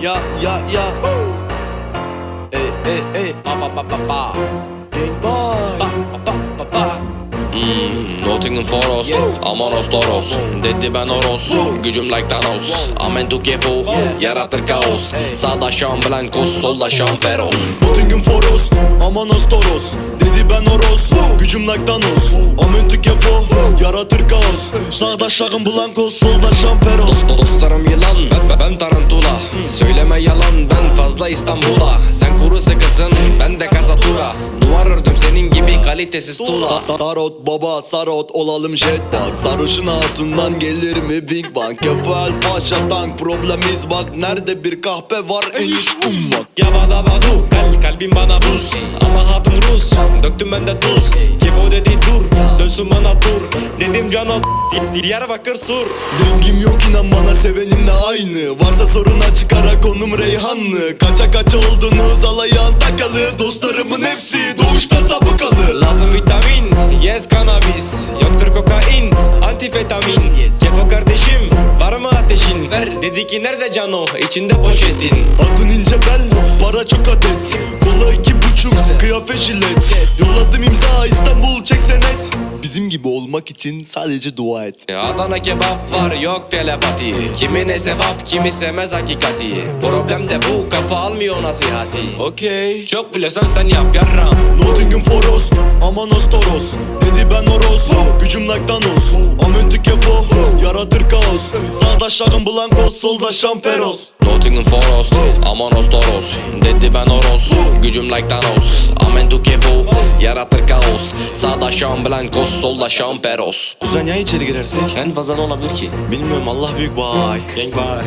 Ya ya ya. Ey ey ey Pa pa pa pa pa. Gang boy. Pa pa pa pa pa. Nottingham Forest. Yes. Amanos Toros. Dedi ben Oros. Gücüm like Thanos. Amen to kefu Yaratır kaos. Sağda Şam Blancos Solda Şam Feroz Nottingham Forest, Amanos Toros. Dedi ben Oros, gücüm like Thanos. Amen tükefo, yaratır kaos. Sağda Şahın Blancos, solda Şamperos Dost dostlarım yılan. Ben, Söyleme fazla İstanbul'a. Sen kuru sıkısın ben de kasatura. Duvar ördüm senin gibi kalitesiz tuğla Tarot baba sarot olalım jetpack Sarışın hatundan gelir mi Big Bang? Kefal paşa tank problemiz bak. Nerede bir kahpe var? En iyisi ummak. Yabada badu Kal kalbim bana buz Döktüm ben de tuz. Kefo dedi dur Dönsün bana dur Dedim cano Di- Diyarbakır sur. Dengim yok inan bana seveninle aynı. Varsa sorun açık ara konum Reyhanlı. Kaça kaça oldunuz alayan takalı. Dostlarımın hepsi doğuşta sabıkalı. Lazım vitamin Yes cannabis. Yoktur kokain Antifetamin. Kefo kardeşim Var mı ateşin? Ver. Dedi ki nerede cano? İçinde poşetin. Adın ince bel, para çok adet Buçuk, kıyafet jilet. Yolladım imza İstanbul çek senet Bizim gibi olmak için sadece dua et. Adana kebap var yok telepati. Kimine sevap kimi sevmez hakikati. Problem de bu kafa almıyor nasihati. Okey. Çok biliyorsan sen yap yarram. Nottingham Forest, Amanos Toros Dedi ben Oros, gücüm like Thanos Amen tükefo, yaratır kaos. Sağda Şahın Blancos, solda Şamperos. Nottingham Forest Amanos Toros Dedi ben Oros Gücüm like Thanos. Amen to kefu Yaratır kaos. Sağda Şam Blancos Solda Şam Peros. Kuzen ya içeri girersek? En fazla ne olabilir ki? Bilmiyorum Allah büyük bay Gang bay